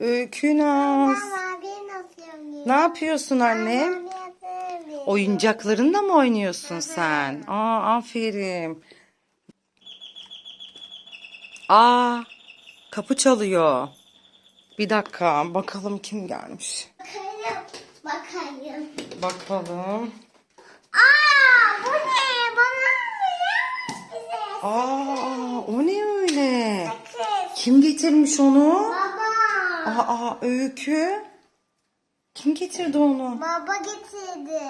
Öykü Naz. Ne yapıyorsun annem? Oyuncaklarınla mı oynuyorsun sen? Aa aferin. Aa kapı çalıyor. Bir dakika bakalım kim gelmiş. Bakalım. Bakalım. Bakalım. Aa bu ne? Bana? Bize. Aa o ne öyle? Kim getirmiş onu? Aa öykü. Kim getirdi onu? Baba getirdi.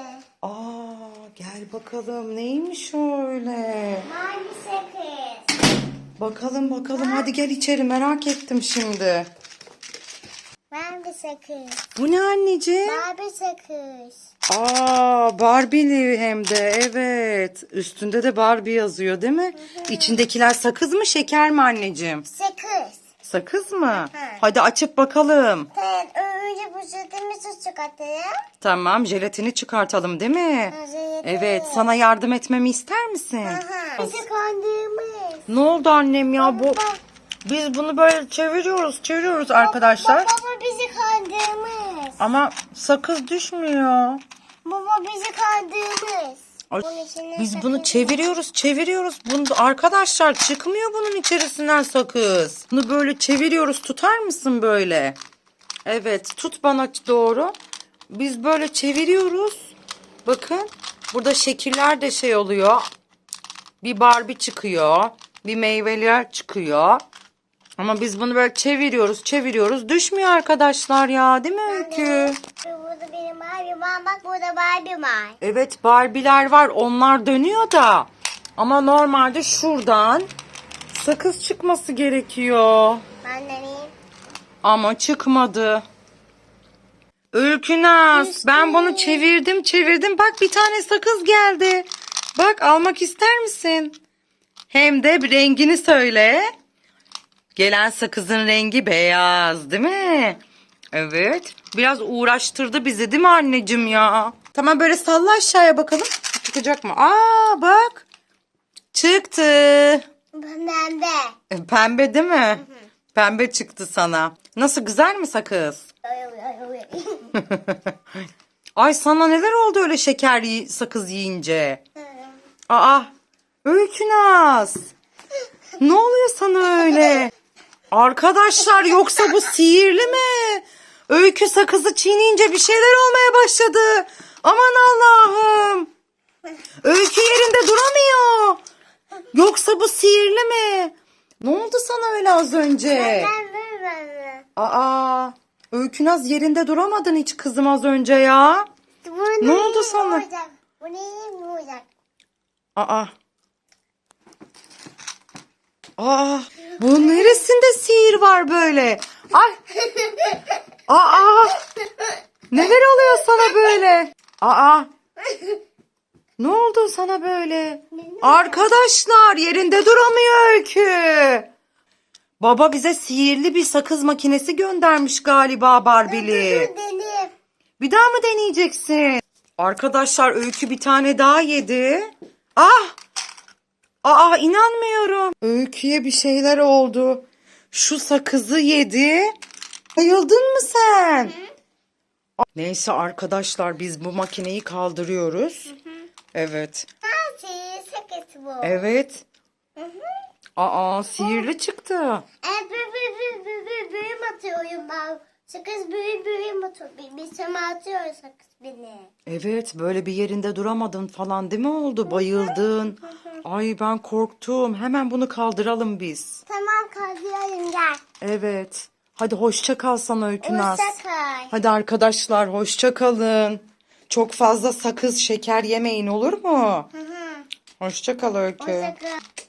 Aa gel bakalım neymiş o öyle? Mavi sakız. Bakalım bakalım hadi gel içeri merak ettim şimdi. Mavi sakız. Bu ne anneciğim? Mavi sakız. Aa Barbie'li hem de evet. Üstünde de Barbie yazıyor değil mi? İçindekiler sakız mı şeker mi anneciğim? Sakız. Sakız mı? Hadi açıp bakalım. Önce bu sütümüzü çıkartayım. Tamam jelatini çıkartalım değil mi? Jelatini. Evet sana yardım etmemi ister misin? Aha. Bizi kandırmış. Ne oldu annem ya bu? Biz bunu böyle çeviriyoruz çeviriyoruz arkadaşlar. Baba bizi kandırmış. Ama sakız düşmüyor. Baba bizi kandırmış. Ay, Biz bunu çeviriyoruz, çeviriyoruz. Bunu arkadaşlar çıkmıyor bunun içerisinden sakız. Bunu böyle çeviriyoruz. Tutar mısın böyle? Evet, tut bana doğru. Biz böyle çeviriyoruz. Bakın, burada şekiller de şey oluyor. Bir Barbie çıkıyor. Bir meyveler çıkıyor. Ama biz bunu böyle çeviriyoruz, çeviriyoruz. Düşmüyor arkadaşlar ya, değil mi Öykü? Barbie var. Bak burada Barbie var. Evet Barbie'ler var. Onlar dönüyor da. Ama normalde şuradan sakız çıkması gerekiyor. Ben deneyeyim. Ama çıkmadı. Ülkünaz ben bunu çevirdim çevirdim. Bak bir tane sakız geldi. Bak almak ister misin? Hem de rengini söyle. Gelen sakızın rengi beyaz değil mi? Evet. Biraz uğraştırdı bizi değil mi anneciğim ya? Tamam böyle salla aşağıya bakalım. Çıkacak mı? Aa bak. Çıktı. De. E, Pembe değil mi? Pembe çıktı sana. Nasıl güzel mi sakız? Ay sana neler oldu öyle şeker yi- sakız yiyince? Aa Öykünaz. Ne oluyor sana öyle? Arkadaşlar yoksa bu sihirli mi? Öykü sakızı çiğneyince bir şeyler olmaya başladı. Aman Allah'ım. Öykü yerinde duramıyor. Yoksa bu sihirli mi? Ne oldu sana öyle az önce? Aa, Öykünaz yerinde duramadın hiç kızım az önce ya. Bu Ne oldu sana? olacak? Bu neyim olacak? Aa. Aa, bunun neresinde sihir var böyle? Ay. Aa. Neler oluyor sana böyle? Aa. Ne oldu sana böyle? Arkadaşlar yerinde duramıyor Öykü. Baba bize sihirli bir sakız makinesi göndermiş galiba deneyim. Bir daha mı deneyeceksin? Arkadaşlar Öykü bir tane daha yedi. Ah! Aa inanmıyorum. Öykü'ye bir şeyler oldu. Şu sakızı yedi. Bayıldın mı sen? Neyse arkadaşlar biz bu makineyi kaldırıyoruz. Evet. Nasıl sakız bu? Evet. Aa sihirli çıktı. Evet büyüm atıyorum ben. Sakız büyü büyüm atıyor. Bir, bir sema atıyor sakız beni. Evet böyle bir yerinde duramadın falan değil mi oldu? Bayıldın. Ay ben korktum. Hemen bunu kaldıralım biz. Tamam kaldırıyorum gel. Evet. Hadi hoşça kal sana Öykü Naz. Hoşça kal. Hadi arkadaşlar hoşça kalın. Çok fazla sakız şeker yemeyin olur mu? Hı hı. Hoşça kal Öykü. Hoşça kal.